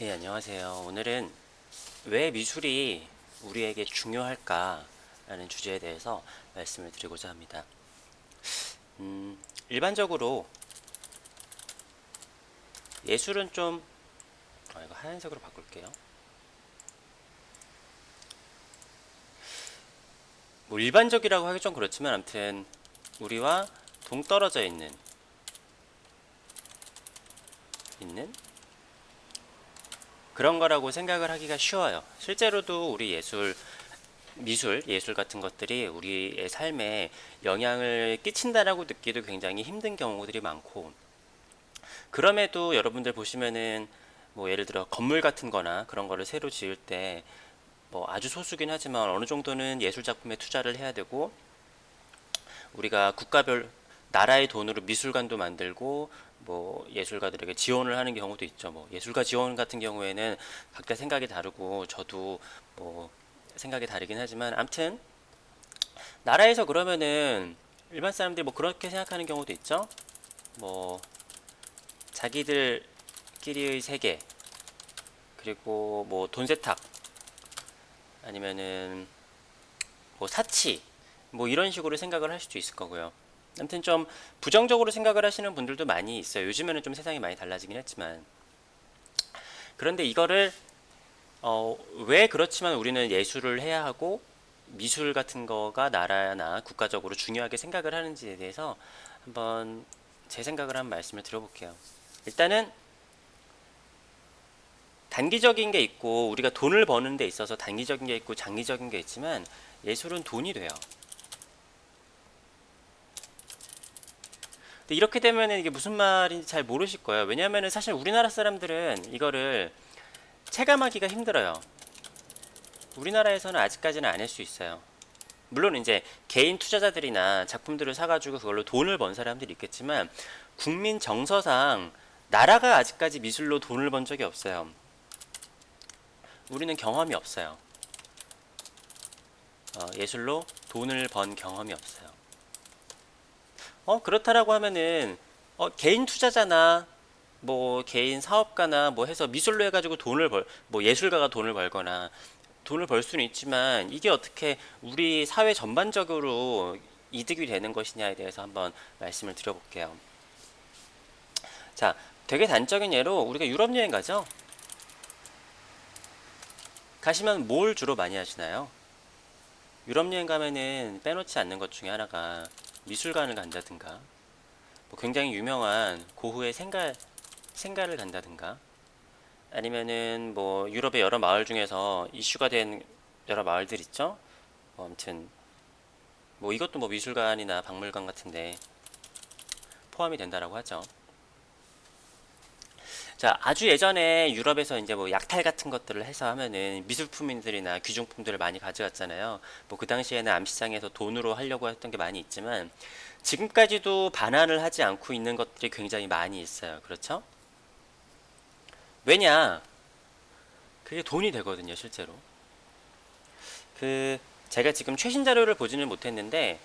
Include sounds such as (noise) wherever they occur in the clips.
예, 안녕하세요. 오늘은 왜 미술이 우리에게 중요할까라는 주제에 대해서 말씀을 드리고자 합니다. 음, 일반적으로 예술은 좀, 아, 이거 하얀색으로 바꿀게요. 뭐 일반적이라고 하기 좀 그렇지만 아무튼 우리와 동떨어져 있는 있는 그런 거라고 생각을 하기가 쉬워요. 실제로도 우리 예술, 미술, 예술 같은 것들이 우리의 삶에 영향을 끼친다라고 느끼도 굉장히 힘든 경우들이 많고, 그럼에도 여러분들 보시면은 뭐 예를 들어 건물 같은 거나 그런 거를 새로 지을 때 뭐 아주 소수긴 하지만 어느 정도는 예술 작품에 투자를 해야 되고, 우리가 국가별 나라의 돈으로 미술관도 만들고 뭐 예술가들에게 지원을 하는 경우도 있죠. 뭐 예술가 지원 같은 경우에는 각자 생각이 다르고 저도 뭐 생각이 다르긴 하지만 아무튼 나라에서 그러면은 일반 사람들이 뭐 그렇게 생각하는 경우도 있죠. 뭐 자기들끼리의 세계 그리고 뭐 돈 세탁 아니면은 뭐 사치 뭐 이런 식으로 생각을 할 수도 있을 거고요. 아무튼 좀 부정적으로 생각을 하시는 분들도 많이 있어요. 요즘에는 좀 세상이 많이 달라지긴 했지만. 그런데 이거를 어, 왜 그렇지만 우리는 예술을 해야 하고 미술 같은 거가 나라나 국가적으로 중요하게 생각을 하는지에 대해서 한번 제 생각을 한번 말씀을 드려볼게요. 일단은 단기적인 게 있고 우리가 돈을 버는 데 있어서 단기적인 게 있고 장기적인 게 있지만 예술은 돈이 돼요. 근데 이렇게 되면 이게 무슨 말인지 잘 모르실 거예요. 왜냐하면 사실 우리나라 사람들은 이거를 체감하기가 힘들어요. 우리나라에서는 아직까지는 안 할 수 있어요. 물론 이제 개인 투자자들이나 작품들을 사가지고 그걸로 돈을 번 사람들이 있겠지만 국민 정서상 나라가 아직까지 미술로 돈을 번 적이 없어요. 우리는 경험이 없어요. 어, 예술로 돈을 번 경험이 없어요. 어 그렇다라고 하면은 어 개인 투자자나 뭐 개인 사업가나 뭐 해서 미술로 해가지고 돈을 벌 뭐 예술가가 돈을 벌거나 돈을 벌 수는 있지만 이게 어떻게 우리 사회 전반적으로 이득이 되는 것이냐에 대해서 한번 말씀을 드려볼게요. 자, 되게 단적인 예로 우리가 유럽 여행 가죠. 가시면 뭘 주로 많이 하시나요? 유럽 여행 가면은 빼놓지 않는 것 중에 하나가 미술관을 간다든가 뭐 굉장히 유명한 고흐의 생가 생가를 간다든가 아니면은 뭐 유럽의 여러 마을 중에서 이슈가 된 여러 마을들 있죠. 뭐 아무튼 뭐 이것도 뭐 미술관이나 박물관 같은데 포함이 된다라고 하죠. 자, 아주 예전에 유럽에서 이제 뭐 약탈 같은 것들을 해서 하면은 미술품들이나 귀중품들을 많이 가져갔잖아요. 뭐 그 당시에는 암시장에서 돈으로 하려고 했던 게 많이 있지만 지금까지도 반환을 하지 않고 있는 것들이 굉장히 많이 있어요. 그렇죠? 왜냐? 그게 돈이 되거든요, 실제로. 그 제가 지금 최신 자료를 보지는 못했는데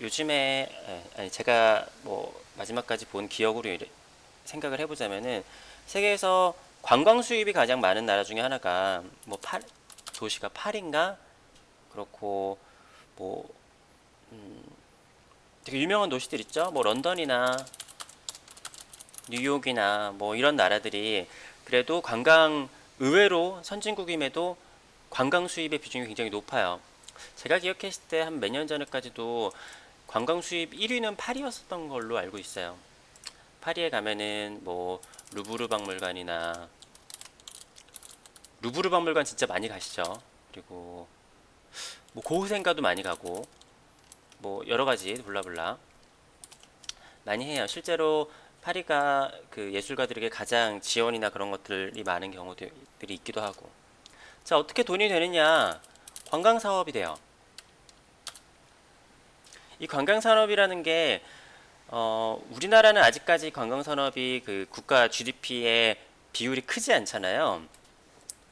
요즘에 에, 아니 제가 뭐 마지막까지 본 기억으로 생각을 해보자면은 세계에서 관광 수입이 가장 많은 나라 중에 하나가 뭐 파, 도시가 파리인가 그렇고 뭐 음, 되게 유명한 도시들 있죠 뭐 런던이나 뉴욕이나 뭐 이런 나라들이 그래도 관광 의외로 선진국임에도 관광 수입의 비중이 굉장히 높아요. 제가 기억했을 때 한 몇 년 전에까지도 관광 수입 1위는 파리였었던 걸로 알고 있어요. 파리에 가면은 뭐 루브르 박물관이나 루브르 박물관 진짜 많이 가시죠. 그리고 뭐 고흐생가도 많이 가고 뭐 여러 가지 블라블라 많이 해요. 실제로 파리가 그 예술가들에게 가장 지원이나 그런 것들이 많은 경우들이 있기도 하고. 자, 어떻게 돈이 되느냐? 관광 사업이 돼요. 이 관광 산업이라는 게 어, 우리나라는 아직까지 관광 산업이 그 국가 GDP의 비율이 크지 않잖아요.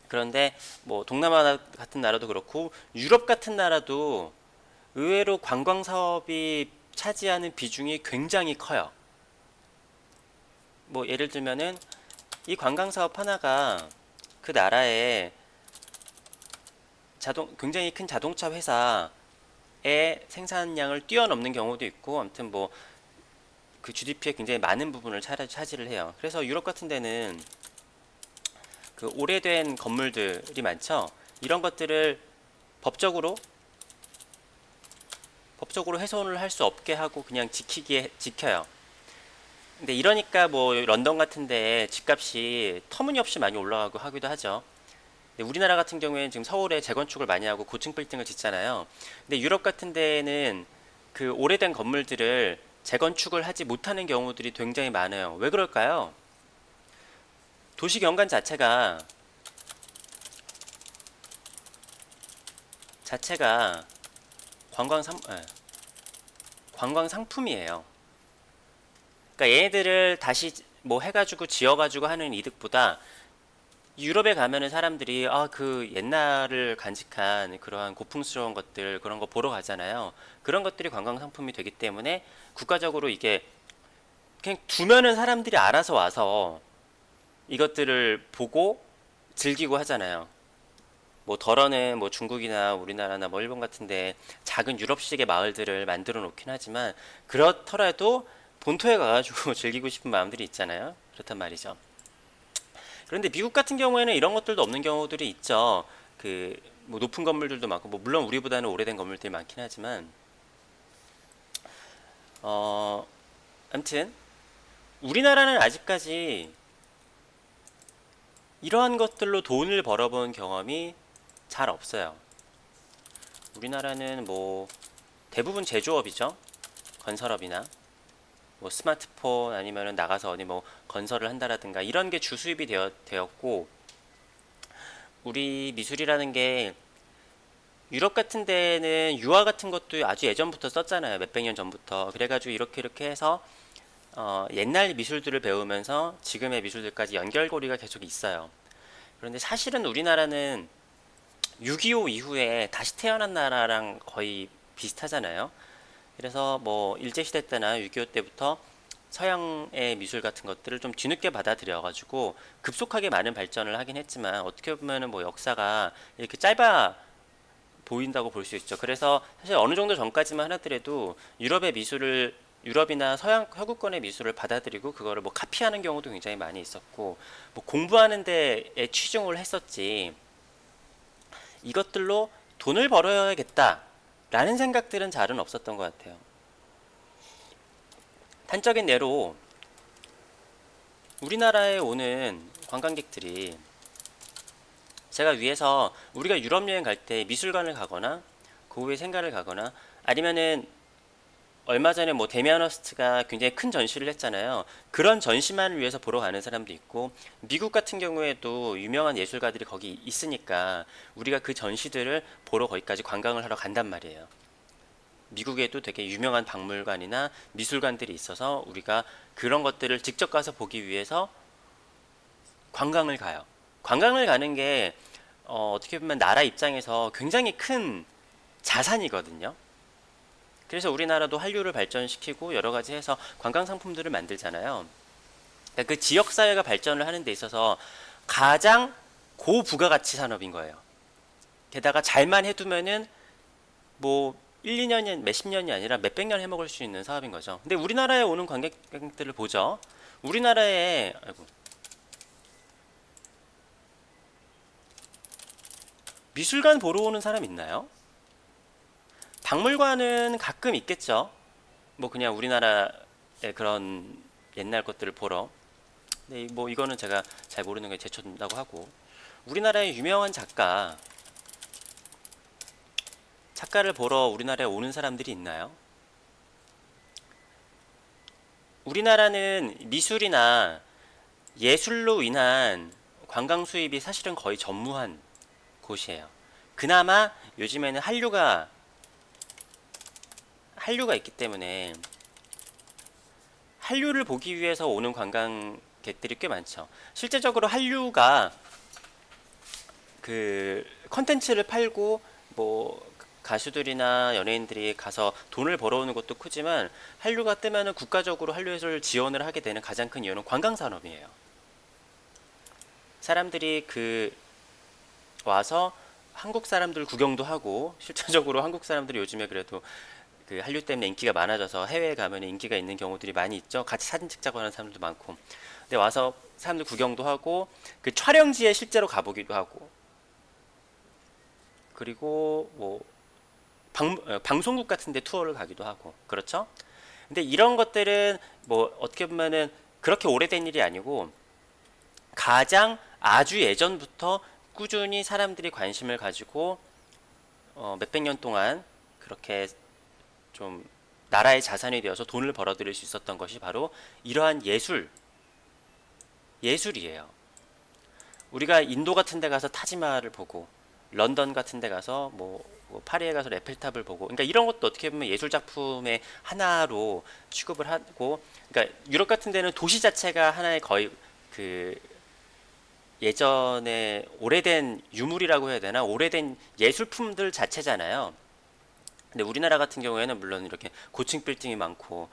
그런데 뭐 동남아 같은 나라도 그렇고 유럽 같은 나라도 의외로 관광 사업이 차지하는 비중이 굉장히 커요. 뭐 예를 들면은 이 관광 사업 하나가 그 나라의 자동 굉장히 큰 자동차 회사의 생산량을 뛰어넘는 경우도 있고 아무튼 뭐 그 GDP의 굉장히 많은 부분을 차, 차지를 해요. 그래서 유럽 같은 데는 그 오래된 건물들이 많죠. 이런 것들을 법적으로 법적으로 훼손을 할 수 없게 하고 그냥 지키기에 지켜요. 근데 이러니까 뭐 런던 같은데 집값이 터무니없이 많이 올라가고 하기도 하죠. 우리나라 같은 경우에는 지금 서울에 재건축을 많이 하고 고층 빌딩을 짓잖아요. 근데 유럽 같은 데에는 그 오래된 건물들을 재건축을 하지 못하는 경우들이 굉장히 많아요. 왜 그럴까요? 도시 경관 자체가 자체가 관광 상 예, 관광 상품이에요. 그러니까 얘네들을 다시 뭐 해가지고 지어가지고 하는 이득보다 유럽에 가면은 사람들이 아 그 옛날을 간직한 그러한 고풍스러운 것들 그런 거 보러 가잖아요. 그런 것들이 관광 상품이 되기 때문에 국가적으로 이게 그냥 두면은 사람들이 알아서 와서 이것들을 보고 즐기고 하잖아요. 뭐 덜어는 뭐 중국이나 우리나라나 뭐 일본 같은데 작은 유럽식의 마을들을 만들어 놓긴 하지만 그렇더라도 본토에 가가지고 (laughs) 즐기고 싶은 마음들이 있잖아요. 그렇단 말이죠. 그런데 미국 같은 경우에는 이런 것들도 없는 경우들이 있죠. 그 뭐 높은 건물들도 많고 뭐 물론 우리보다는 오래된 건물들이 많긴 하지만 어 아무튼 우리나라는 아직까지 이러한 것들로 돈을 벌어본 경험이 잘 없어요. 우리나라는 뭐 대부분 제조업이죠. 건설업이나 뭐 스마트폰 아니면은 나가서 어디 뭐 건설을 한다라든가 이런 게 주수입이 되었, 되었고 우리 미술이라는 게 유럽 같은 데는 유화 같은 것도 아주 예전부터 썼잖아요. 몇백 년 전부터. 그래가지고 이렇게 이렇게 해서 어, 옛날 미술들을 배우면서 지금의 미술들까지 연결고리가 계속 있어요. 그런데 사실은 우리나라는 6.25 이후에 다시 태어난 나라랑 거의 비슷하잖아요. 그래서 뭐 일제시대 때나 6.25 때부터 서양의 미술 같은 것들을 좀 뒤늦게 받아들여 가지고 급속하게 많은 발전을 하긴 했지만 어떻게 보면은 뭐 역사가 이렇게 짧아 보인다고 볼 수 있죠. 그래서 사실 어느 정도 전까지만 하더라도 유럽의 미술을 유럽이나 서양 서구권의 미술을 받아들이고 그거를 뭐 카피하는 경우도 굉장히 많이 있었고 뭐 공부하는 데에 치중을 했었지 이것들로 돈을 벌어야겠다 라는 생각들은 잘은 없었던 것 같아요. 단적인 예로 우리나라에 오는 관광객들이 제가 위에서 우리가 유럽 여행 갈 때 미술관을 가거나 고흐의 생가를 가거나 아니면은 얼마 전에 뭐 데미안 허스트가 굉장히 큰 전시를 했잖아요. 그런 전시만을 위해서 보러 가는 사람도 있고 미국 같은 경우에도 유명한 예술가들이 거기 있으니까 우리가 그 전시들을 보러 거기까지 관광을 하러 간단 말이에요. 미국에도 되게 유명한 박물관이나 미술관들이 있어서 우리가 그런 것들을 직접 가서 보기 위해서 관광을 가요. 관광을 가는 게 어, 어떻게 보면 나라 입장에서 굉장히 큰 자산이거든요. 그래서 우리나라도 한류를 발전시키고 여러 가지 해서 관광 상품들을 만들잖아요. 그러니까 그 지역 사회가 발전을 하는 데 있어서 가장 고부가가치 산업인 거예요. 게다가 잘만 해두면은 뭐 1, 2년이 몇십 년이 아니라 몇백 년 해먹을 수 있는 사업인 거죠. 근데 우리나라에 오는 관객들을 보죠. 우리나라에 아이고 미술관 보러 오는 사람 있나요? 박물관은 가끔 있겠죠. 뭐 그냥 우리나라의 그런 옛날 것들을 보러. 네, 뭐 이거는 제가 잘 모르는 게 제쳐둔다고 하고 우리나라의 유명한 작가 작가를 보러 우리나라에 오는 사람들이 있나요? 우리나라는 미술이나 예술로 인한 관광 수입이 사실은 거의 전무한 곳이에요. 그나마 요즘에는 한류가 한류가 있기 때문에 한류를 보기 위해서 오는 관광객들이 꽤 많죠. 실제적으로 한류가 그 컨텐츠를 팔고 뭐 가수들이나 연예인들이 가서 돈을 벌어오는 것도 크지만 한류가 뜨면은 국가적으로 한류 예술 지원을 하게 되는 가장 큰 이유는 관광 산업이에요. 사람들이 그 와서 한국 사람들 구경도 하고 실제적으로 한국 사람들이 요즘에 그래도 그 한류 때문에 인기가 많아져서 해외에 가면 인기가 있는 경우들이 많이 있죠. 같이 사진 찍자고 하는 사람들도 많고. 근데 와서 사람들 구경도 하고 그 촬영지에 실제로 가보기도 하고 그리고 뭐 방, 어, 방송국 같은 데 투어를 가기도 하고 그렇죠? 근데 이런 것들은 뭐 어떻게 보면은 그렇게 오래된 일이 아니고 가장 아주 예전부터 꾸준히 사람들이 관심을 가지고 어, 몇백 년 동안 그렇게 좀 나라의 자산이 되어서 돈을 벌어들일 수 있었던 것이 바로 이러한 예술, 예술이에요. 우리가 인도 같은 데 가서 타지마할을 보고 런던 같은 데 가서 뭐, 뭐 파리에 가서 에펠탑을 보고 그러니까 이런 것도 어떻게 보면 예술 작품의 하나로 취급을 하고 그러니까 유럽 같은 데는 도시 자체가 하나의 거의 그 예전에 오래된 유물이라고 해야 되나 오래된 예술품들 자체잖아요. 근데 우리나라 같은 경우에는 물론 이렇게 고층 빌딩이 많고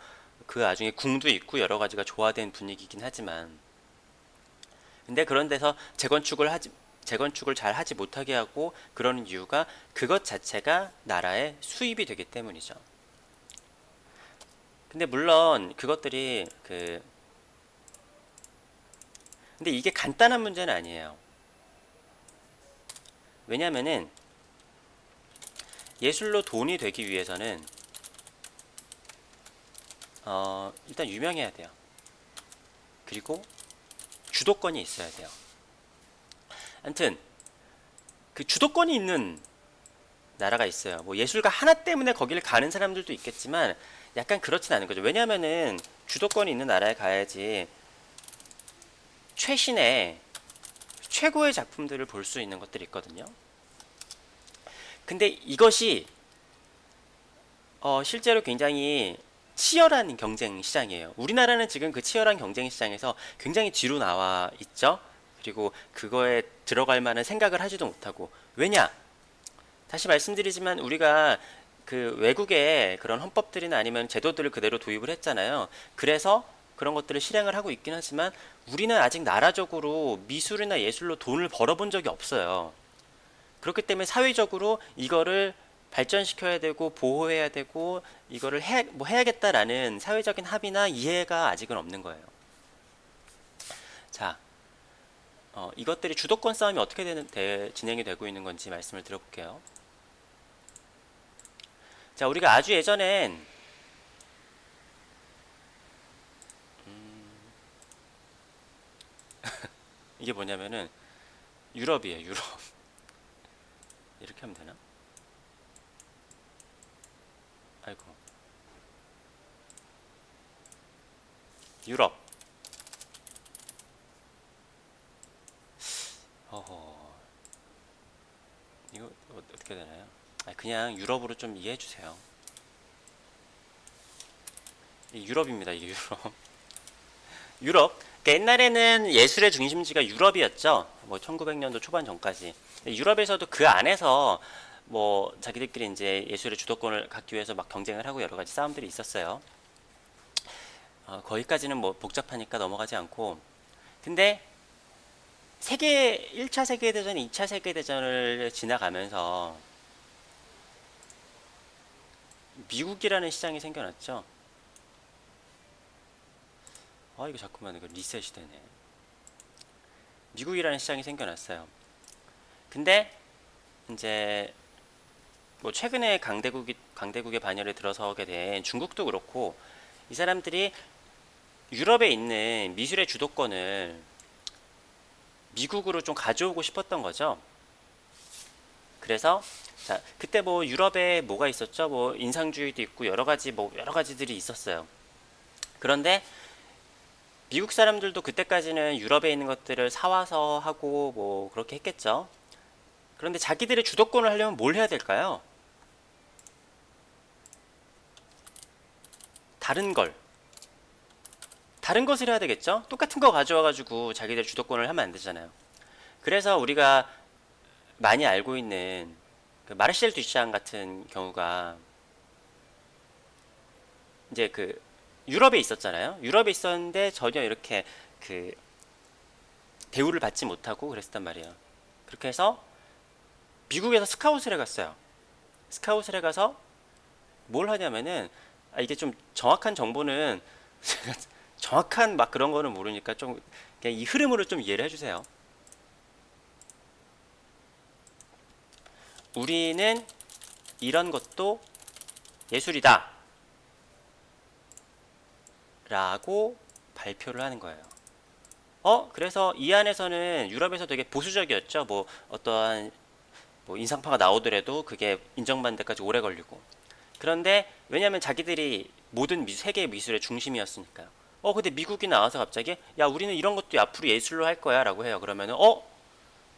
그 나중에 궁도 있고 여러 가지가 조화된 분위기긴 하지만 근데 그런 데서 재건축을 하지 재건축을 잘 하지 못하게 하고 그러는 이유가 그것 자체가 나라의 수입이 되기 때문이죠. 근데 물론 그것들이 그 근데 이게 간단한 문제는 아니에요. 왜냐면은 예술로 돈이 되기 위해서는 어, 일단 유명해야 돼요. 그리고 주도권이 있어야 돼요. 아무튼 그 주도권이 있는 나라가 있어요. 뭐 예술가 하나 때문에 거기를 가는 사람들도 있겠지만 약간 그렇진 않은 거죠. 왜냐하면은 주도권이 있는 나라에 가야지 최신의 최고의 작품들을 볼 수 있는 것들이 있거든요. 근데 이것이 어, 실제로 굉장히 치열한 경쟁 시장이에요. 우리나라는 지금 그 치열한 경쟁 시장에서 굉장히 뒤로 나와 있죠. 그리고 그거에 들어갈 만한 생각을 하지도 못하고 왜냐? 다시 말씀드리지만 우리가 그 외국의 그런 헌법들이나 아니면 제도들을 그대로 도입을 했잖아요. 그래서 그런 것들을 실행을 하고 있긴 하지만 우리는 아직 나라적으로 미술이나 예술로 돈을 벌어본 적이 없어요. 그렇기 때문에 사회적으로 이거를 발전시켜야 되고 보호해야 되고 이거를 해, 뭐 해야겠다라는 사회적인 합의나 이해가 아직은 없는 거예요. 자, 어, 이것들이 주도권 싸움이 어떻게 되는, 대, 진행이 되고 있는 건지 말씀을 드려볼게요. 자, 우리가 아주 예전엔 음, (laughs) 이게 뭐냐면은 유럽이에요, 유럽. 하면 되나? 아이고. 유럽. 어허. 이거 어- 어떻게 되나요? 아, 그냥 유럽으로 좀 이해해 주세요. 이 유럽입니다. 이게 유럽. (laughs) 유럽. 그러니까 옛날에는 예술의 중심지가 유럽이었죠. 뭐 1900년도 초반 전까지. 유럽에서도 그 안에서 뭐 자기들끼리 이제 예술의 주도권을 갖기 위해서 막 경쟁을 하고 여러 가지 싸움들이 있었어요. 어, 거기까지는 뭐 복잡하니까 넘어가지 않고. 근데 세계 1차 세계 대전, 2차 세계 대전을 지나가면서 미국이라는 시장이 생겨났죠. 아 이거 자꾸만 이거 리셋이 되네. 미국이라는 시장이 생겨났어요. 근데 이제 뭐 최근에 강대국이 강대국의 반열에 들어서게 된 중국도 그렇고 이 사람들이 유럽에 있는 미술의 주도권을 미국으로 좀 가져오고 싶었던 거죠. 그래서 자 그때 뭐 유럽에 뭐가 있었죠? 뭐 인상주의도 있고 여러 가지 뭐 여러 가지들이 있었어요. 그런데 미국 사람들도 그때까지는 유럽에 있는 것들을 사와서 하고 뭐 그렇게 했겠죠. 그런데 자기들의 주도권을 하려면 뭘 해야 될까요? 다른 걸. 다른 것을 해야 되겠죠? 똑같은 거 가져와가지고 자기들 주도권을 하면 안 되잖아요. 그래서 우리가 많이 알고 있는 그 마르셀 듀샹 같은 경우가 이제 그 유럽에 있었잖아요. 유럽에 있었는데 전혀 이렇게 그 대우를 받지 못하고 그랬단 말이에요. 그렇게 해서 미국에서 스카웃을 해갔어요. 스카웃을 해가서 뭘 하냐면은 아, 이게 좀 정확한 정보는 (laughs) 정확한 막 그런 거는 모르니까 좀 그냥 이 흐름으로 좀 이해를 해주세요. 우리는 이런 것도 예술이다. 라고 발표를 하는 거예요. 어? 그래서 이 안에서는 유럽에서 되게 보수적이었죠. 뭐 어떠한 뭐 인상파가 나오더라도 그게 인정받는 데까지 오래 걸리고. 그런데 왜냐하면 자기들이 모든 미술, 세계 미술의 중심이었으니까요. 어 근데 미국이 나와서 갑자기 야 우리는 이런 것도 앞으로 예술로 할 거야라고 해요. 그러면은 어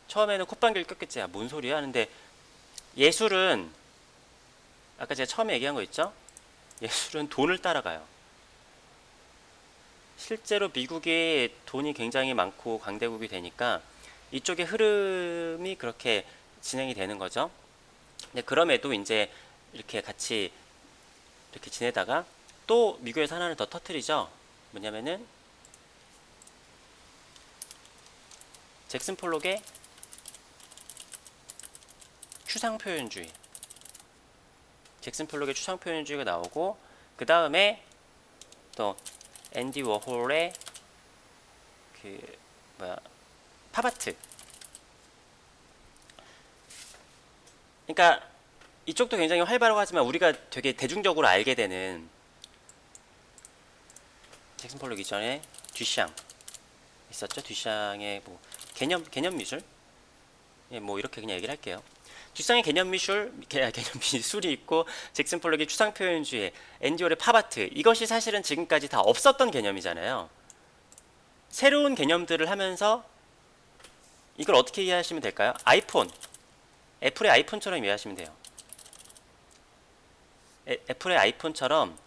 처음에는 콧방귀를 꼈겠지. 야, 뭔 소리야 하는데 예술은 아까 제가 처음에 얘기한 거 있죠? 예술은 돈을 따라가요. 실제로 미국이 돈이 굉장히 많고 강대국이 되니까 이쪽의 흐름이 그렇게 진행이 되는 거죠. 근데 그럼에도 이제 이렇게 같이 이렇게 지내다가 또 미국에서 하나를 더 터트리죠. 뭐냐면은 잭슨 폴록의 추상 표현주의. 잭슨 폴록의 추상 표현주의가 나오고 그 다음에 또 앤디 워홀의 그 뭐야 팝아트. 그러니까 이쪽도 굉장히 활발하고 하지만 우리가 되게 대중적으로 알게 되는 잭슨 폴록 이전에 듀샹 있었죠. 듀샹의 뭐 개념 개념 미술 예, 뭐 이렇게 그냥 얘기를 할게요. 듀상의 개념 미술, 개- 개념 미술이 있고 잭슨 폴록의 추상 표현주의, 앤디올의 팝아트 이것이 사실은 지금까지 다 없었던 개념이잖아요. 새로운 개념들을 하면서 이걸 어떻게 이해하시면 될까요? 아이폰, 애플의 아이폰처럼 이해하시면 돼요. 애, 애플의 아이폰처럼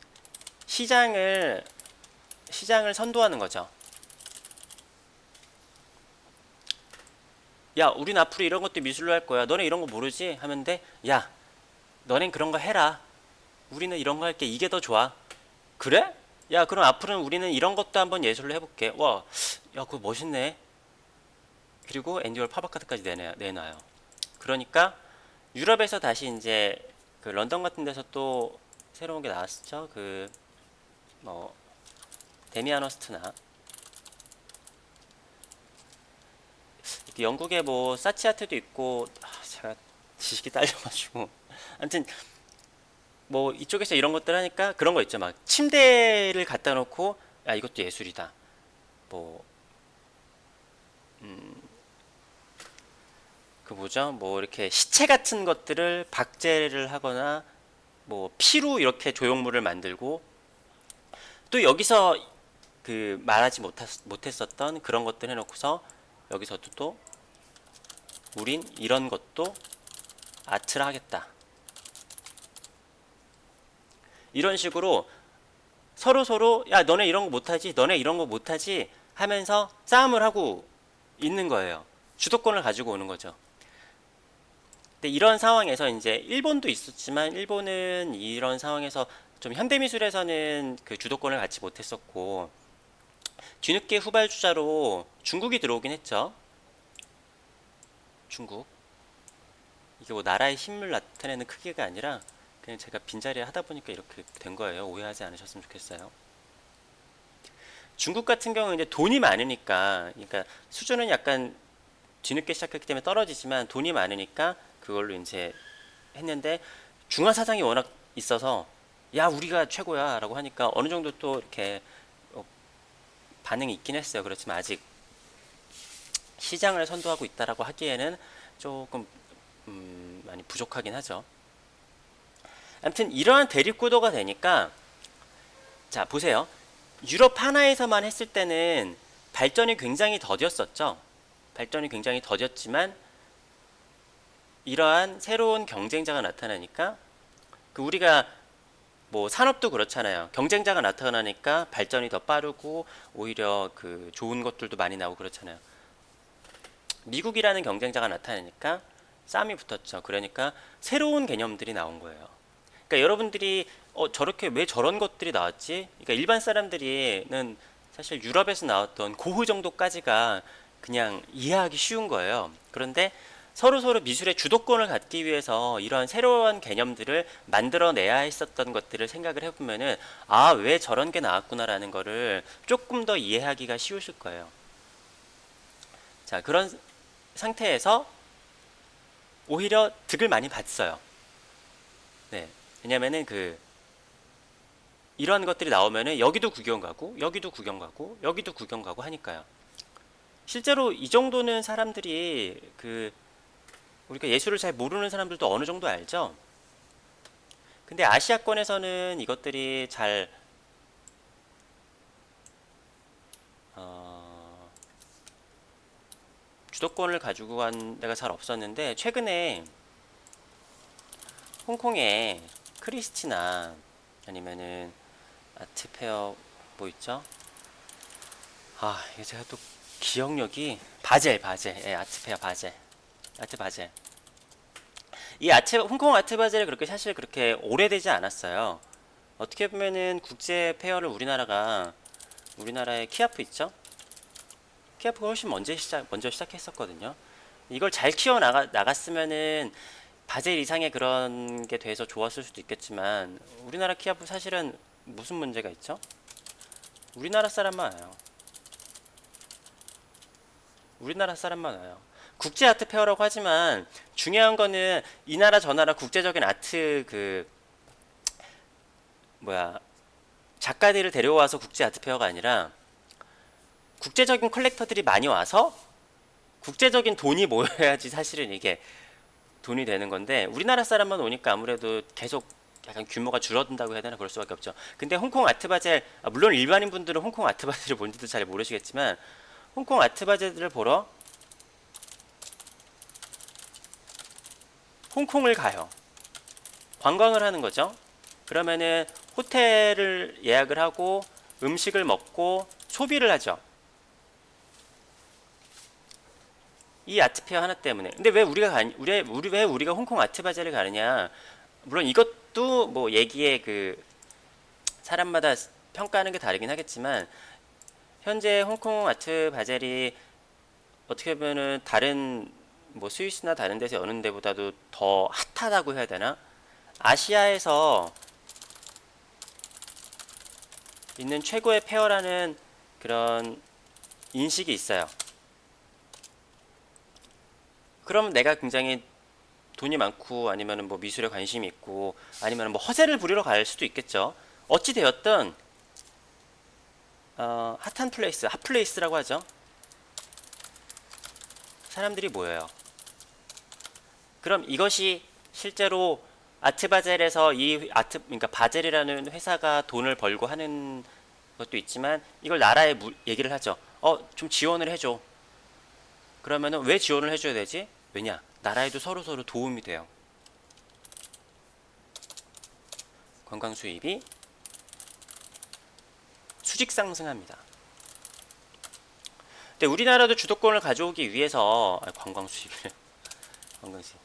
시장을 시장을 선도하는 거죠. 야, 우린 앞으로 이런 것도 미술로 할 거야. 너네 이런 거 모르지? 하면 돼. 야, 너넨 그런 거 해라. 우리는 이런 거 할게. 이게 더 좋아. 그래? 야, 그럼 앞으로는 우리는 이런 것도 한번 예술로 해볼게. 와, 야, 그거 멋있네. 그리고 앤디올 파바카드까지 내놔, 내놔요. 그러니까 유럽에서 다시 이제 그 런던 같은 데서 또 새로운 게 나왔죠. 그 뭐 데미안 허스트나 이렇게 영국에 뭐 사치아트도 있고 아, 제가 지식이 딸려가지고. (laughs) 아무튼 뭐 이쪽에서 이런 것들 하니까 그런 거 있죠. 막 침대를 갖다 놓고 야 이것도 예술이다. 뭐 음, 그 뭐죠? 뭐 이렇게 시체 같은 것들을 박제를 하거나 뭐 피로 이렇게 조형물을 만들고 또 여기서 그 말하지 못했, 못했었던 그런 것들 해놓고서 여기서도 또 우린 이런 것도 아트를 하겠다. 이런 식으로 서로 서로 야 너네 이런 거 못하지 너네 이런 거 못하지 하면서 싸움을 하고 있는 거예요. 주도권을 가지고 오는 거죠. 근데 이런 상황에서 이제 일본도 있었지만 일본은 이런 상황에서 좀 현대 미술에서는 그 주도권을 갖지 못했었고 뒤늦게 후발주자로 중국이 들어오긴 했죠. 중국. 이게 뭐 나라의 힘을 나타내는 크기가 아니라 그냥 제가 빈자리에 하다 보니까 이렇게 된 거예요. 오해하지 않으셨으면 좋겠어요. 중국 같은 경우는 이제 돈이 많으니까, 그러니까 수준은 약간 뒤늦게 시작했기 때문에 떨어지지만 돈이 많으니까 그걸로 이제 했는데 중화 사상이 워낙 있어서 야 우리가 최고야라고 하니까 어느 정도 또 이렇게 어, 반응이 있긴 했어요. 그렇지만 아직 시장을 선도하고 있다라고 하기에는 조금 음, 많이 부족하긴 하죠. 아무튼 이러한 대립 구도가 되니까 자 보세요. 유럽 하나에서만 했을 때는 발전이 굉장히 더뎠었죠. 발전이 굉장히 더뎠지만 이러한 새로운 경쟁자가 나타나니까 그 우리가 뭐 산업도 그렇잖아요. 경쟁자가 나타나니까 발전이 더 빠르고 오히려 그 좋은 것들도 많이 나오고 그렇잖아요. 미국이라는 경쟁자가 나타나니까 싸움이 붙었죠. 그러니까 새로운 개념들이 나온 거예요. 그러니까 여러분들이 어 저렇게 왜 저런 것들이 나왔지? 그러니까 일반 사람들이는 사실 유럽에서 나왔던 고흐 정도까지가 그냥 이해하기 쉬운 거예요. 그런데 서로 서로 미술의 주도권을 갖기 위해서 이러한 새로운 개념들을 만들어내야 했었던 것들을 생각을 해보면은 아 왜 저런 게 나왔구나라는 거를 조금 더 이해하기가 쉬우실 거예요. 자 그런 상태에서 오히려 득을 많이 봤어요. 네 왜냐면은 그 이런 것들이 나오면은 여기도 구경 가고 여기도 구경 가고 여기도 구경 가고 하니까요. 실제로 이 정도는 사람들이 그 우리가 예술을 잘 모르는 사람들도 어느 정도 알죠. 근데 아시아권에서는 이것들이 잘 주도권을 가지고 간 데가 잘 없었는데 최근에 홍콩에 크리스티나 아니면은 아트페어 뭐 있죠? 아 이게 제가 또 기억력이 바젤 바젤. 예 아트페어 바젤. 아트 바젤. 이 아트 홍콩 아트 바젤이 그렇게 사실 그렇게 오래되지 않았어요. 어떻게 보면은 국제 페어를 우리나라가 우리나라에 키아프 있죠 키아프가 훨씬 먼저 시작 먼저 시작했었거든요 이걸 잘 키워 나가 나갔으면은 바젤 이상의 그런 게 돼서 좋았을 수도 있겠지만 우리나라 키아프 사실은 무슨 문제가 있죠? 우리나라 사람만 와요. 우리나라 사람만 와요. 국제 아트 페어라고 하지만 중요한 거는 이 나라 저 나라 국제적인 아트 그 뭐야 작가들을 데려와서 국제 아트 페어가 아니라 국제적인 컬렉터들이 많이 와서 국제적인 돈이 모여야지 사실은 이게 돈이 되는 건데 우리나라 사람만 오니까 아무래도 계속 약간 규모가 줄어든다고 해야 되나 그럴 수밖에 없죠. 근데 홍콩 아트바젤 아, 물론 일반인 분들은 홍콩 아트바젤을 뭔지도 잘 모르시겠지만 홍콩 아트바젤을 보러 홍콩을 가요. 관광을 하는 거죠. 그러면은 호텔을 예약을 하고 음식을 먹고 소비를 하죠. 이 아트 페어 하나 때문에. 근데 왜 우리가 가, 우리, 우리 왜 우리가 홍콩 아트바젤을 가느냐? 물론 이것도 뭐 얘기의 그 사람마다 평가하는 게 다르긴 하겠지만 현재 홍콩 아트 바젤이 어떻게 보면은 다른 뭐 스위스나 다른 데서 여는 데보다도 더 핫하다고 해야 되나? 아시아에서 있는 최고의 페어라는 그런 인식이 있어요. 그럼 내가 굉장히 돈이 많고 아니면은 뭐 미술에 관심이 있고 아니면 뭐 허세를 부리러 갈 수도 있겠죠. 어찌 되었든 어, 핫한 플레이스, 핫플레이스라고 하죠. 사람들이 모여요. 그럼 이것이 실제로 아트 바젤에서 이 아트 그러니까 바젤이라는 회사가 돈을 벌고 하는 것도 있지만 이걸 나라에 무, 얘기를 하죠. 어, 좀 지원을 해줘. 그러면은 왜 지원을 해줘야 되지? 왜냐? 나라에도 서로 서로 도움이 돼요. 관광 수입이 수직 상승합니다. 근데 우리나라도 주도권을 가져오기 위해서 아, 관광 수입을 (laughs) 관광 수입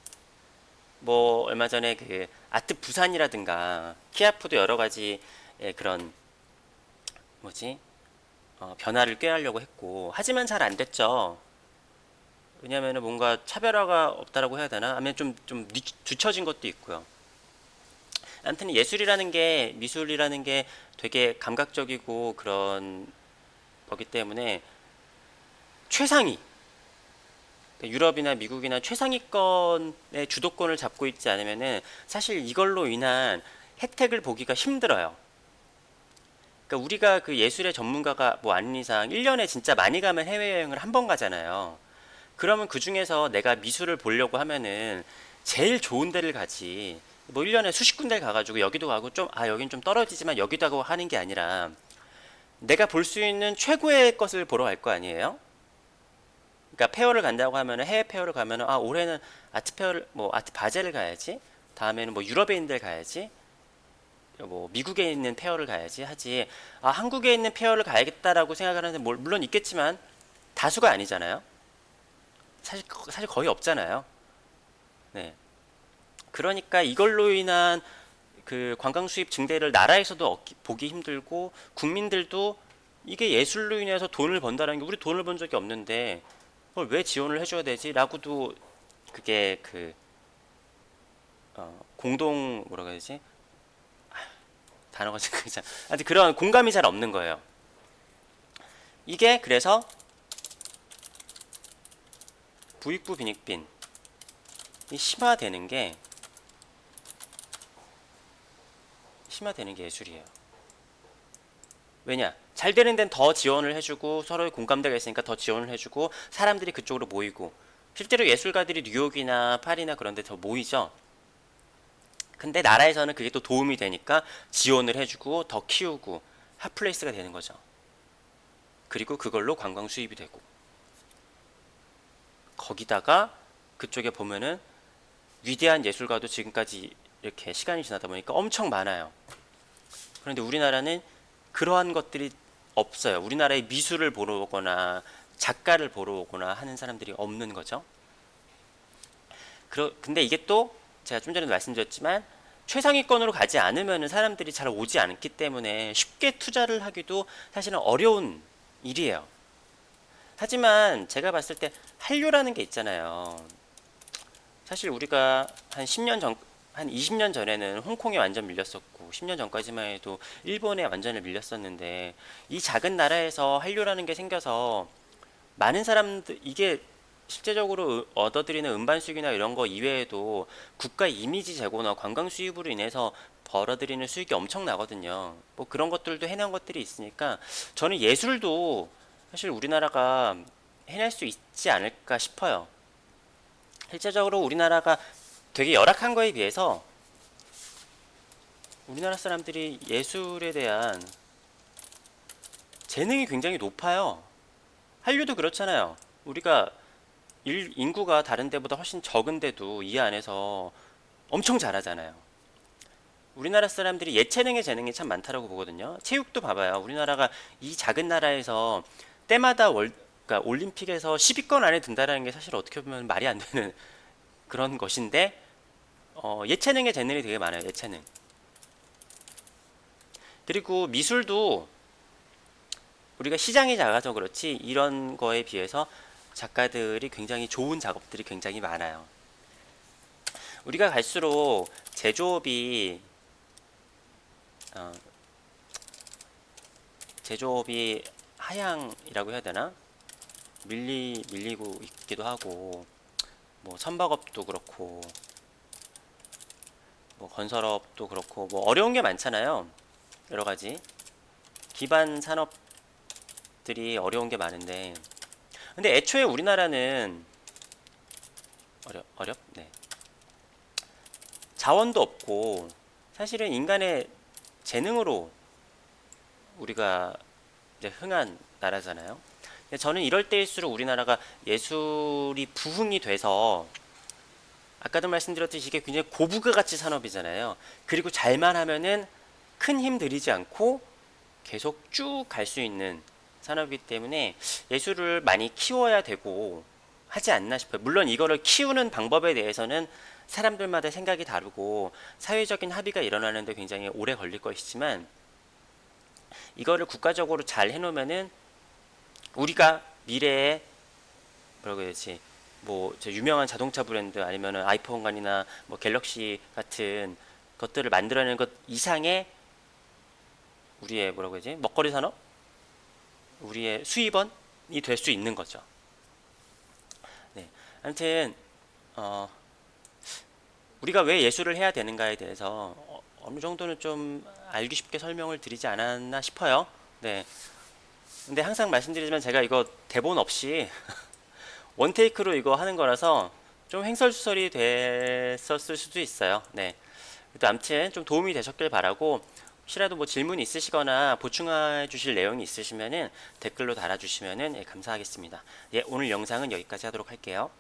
뭐 얼마 전에 그 아트 부산이라든가 키아프도 여러 가지 의 그런 뭐지 어, 변화를 꾀하려고 했고 하지만 잘 안 됐죠. 왜냐하면 뭔가 차별화가 없다라고 해야 되나? 아니면 좀, 좀 뒤처진 것도 있고요. 아무튼 예술이라는 게, 미술이라는 게 되게 감각적이고 그런 거기 때문에 최상위, 그러니까 유럽이나 미국이나 최상위권의 주도권을 잡고 있지 않으면은 사실 이걸로 인한 혜택을 보기가 힘들어요. 그러니까 우리가 그 예술의 전문가가 뭐 아닌 이상 1년에 진짜 많이 가면 해외여행을 한 번 가잖아요. 그러면 그 중에서 내가 미술을 보려고 하면은 제일 좋은 데를 가지. 뭐 1년에 수십 군데 가가지고 여기도 가고 좀, 아, 여긴 좀 떨어지지만 여기도 하고 하는 게 아니라 내가 볼 수 있는 최고의 것을 보러 갈 거 아니에요? 그러니까 페어를 간다고 하면은 해외 페어를 가면은 아, 올해는 아트 페어를, 뭐 아트 바젤을 가야지. 다음에는 뭐 유럽에 있는 데를 가야지. 뭐 미국에 있는 페어를 가야지 하지. 아, 한국에 있는 페어를 가야겠다라고 생각하는 데 물론 있겠지만 다수가 아니잖아요. 사실 사실 거의 없잖아요. 네. 그러니까 이걸로 인한 그 관광 수입 증대를 나라에서도 얻기, 보기 힘들고 국민들도 이게 예술로 인해서 돈을 번다는 게 우리 돈을 번 적이 없는데 그걸 왜 지원을 해줘야 되지?라고도 그게 그 어, 공동 뭐라고 해야 되지? 아, 단어가 지금 그런 공감이 잘 없는 거예요. 이게 그래서 부익부 빈익빈 이 심화되는 게 심화되는 게 예술이에요. 왜냐? 잘 되는 데는 더 지원을 해주고 서로의 공감대가 있으니까 더 지원을 해주고 사람들이 그쪽으로 모이고 실제로 예술가들이 뉴욕이나 파리나 그런 데 더 모이죠. 근데 나라에서는 그게 또 도움이 되니까 지원을 해주고 더 키우고 핫플레이스가 되는 거죠. 그리고 그걸로 관광 수입이 되고 거기다가 그쪽에 보면은 위대한 예술가도 지금까지 이렇게 시간이 지나다 보니까 엄청 많아요. 그런데 우리나라는 그러한 것들이 없어요. 우리나라의 미술을 보러 오거나 작가를 보러 오거나 하는 사람들이 없는 거죠. 그러, 근데 이게 또 제가 좀 전에 말씀드렸지만 최상위권으로 가지 않으면 사람들이 잘 오지 않기 때문에 쉽게 투자를 하기도 사실은 어려운 일이에요. 하지만 제가 봤을 때 한류라는 게 있잖아요. 사실 우리가 한 10년 전, 한 20년 전에는 홍콩에 완전 밀렸었고, 10년 전까지만 해도 일본에 완전히 밀렸었는데, 이 작은 나라에서 한류라는 게 생겨서 많은 사람들, 이게 실제적으로 으- 얻어들이는 음반 수익이나 이런 거 이외에도 국가 이미지 제고나 관광 수입으로 인해서 벌어들이는 수익이 엄청 나거든요. 뭐 그런 것들도 해낸 것들이 있으니까 저는 예술도 사실 우리나라가 해낼 수 있지 않을까 싶어요. 실제적으로 우리나라가 되게 열악한 거에 비해서 우리나라 사람들이 예술에 대한 재능이 굉장히 높아요. 한류도 그렇잖아요. 우리가 일, 인구가 다른 데보다 훨씬 적은데도 이 안에서 엄청 잘하잖아요. 우리나라 사람들이 예체능의 재능이 참 많다라고 보거든요. 체육도 봐봐요. 우리나라가 이 작은 나라에서 때마다 월, 그러니까 올림픽에서 10위권 안에 든다라는 게 사실 어떻게 보면 말이 안 되는 (laughs) 그런 것인데 어, 예체능의 재능이 되게 많아요. 예체능. 그리고 미술도 우리가 시장이 작아서 그렇지 이런 거에 비해서 작가들이 굉장히 좋은 작업들이 굉장히 많아요. 우리가 갈수록 제조업이 어, 제조업이 하향이라고 해야 되나? 밀리 밀리고 있기도 하고 뭐 선박업도 그렇고 뭐 건설업도 그렇고 뭐 어려운 게 많잖아요. 여러 가지 기반 산업들이 어려운 게 많은데 근데 애초에 우리나라는 어려 어렵 네 자원도 없고 사실은 인간의 재능으로 우리가 이제 흥한 나라잖아요. 저는 이럴 때일수록 우리나라가 예술이 부흥이 돼서 아까도 말씀드렸듯이 이게 굉장히 고부가 가치 산업이잖아요. 그리고 잘만 하면은 큰 힘 들이지 않고 계속 쭉 갈 수 있는 산업이기 때문에 예술을 많이 키워야 되고 하지 않나 싶어요. 물론 이거를 키우는 방법에 대해서는 사람들마다 생각이 다르고 사회적인 합의가 일어나는데 굉장히 오래 걸릴 것이지만 이거를 국가적으로 잘 해놓으면은 우리가 미래에 뭐라고 해야 되지? 뭐저 유명한 자동차 브랜드 아니면은 아이폰관이나 뭐 갤럭시 같은 것들을 만들어내는 것 이상의 우리의 뭐라고 해야지? 먹거리 산업? 우리의 수입원이 될 수 있는 거죠. 네, 아무튼 어, 우리가 왜 예술을 해야 되는가에 대해서 어, 어느 정도는 좀 알기 쉽게 설명을 드리지 않았나 싶어요. 네. 근데 항상 말씀드리지만 제가 이거 대본 없이 (laughs) 원테이크로 이거 하는 거라서 좀 횡설수설이 됐었을 수도 있어요. 네. 그래도 아무튼 좀 도움이 되셨길 바라고 혹시라도 뭐 질문 있으시거나 보충해 주실 내용이 있으시면은 댓글로 달아주시면은 예, 감사하겠습니다. 예, 오늘 영상은 여기까지 하도록 할게요.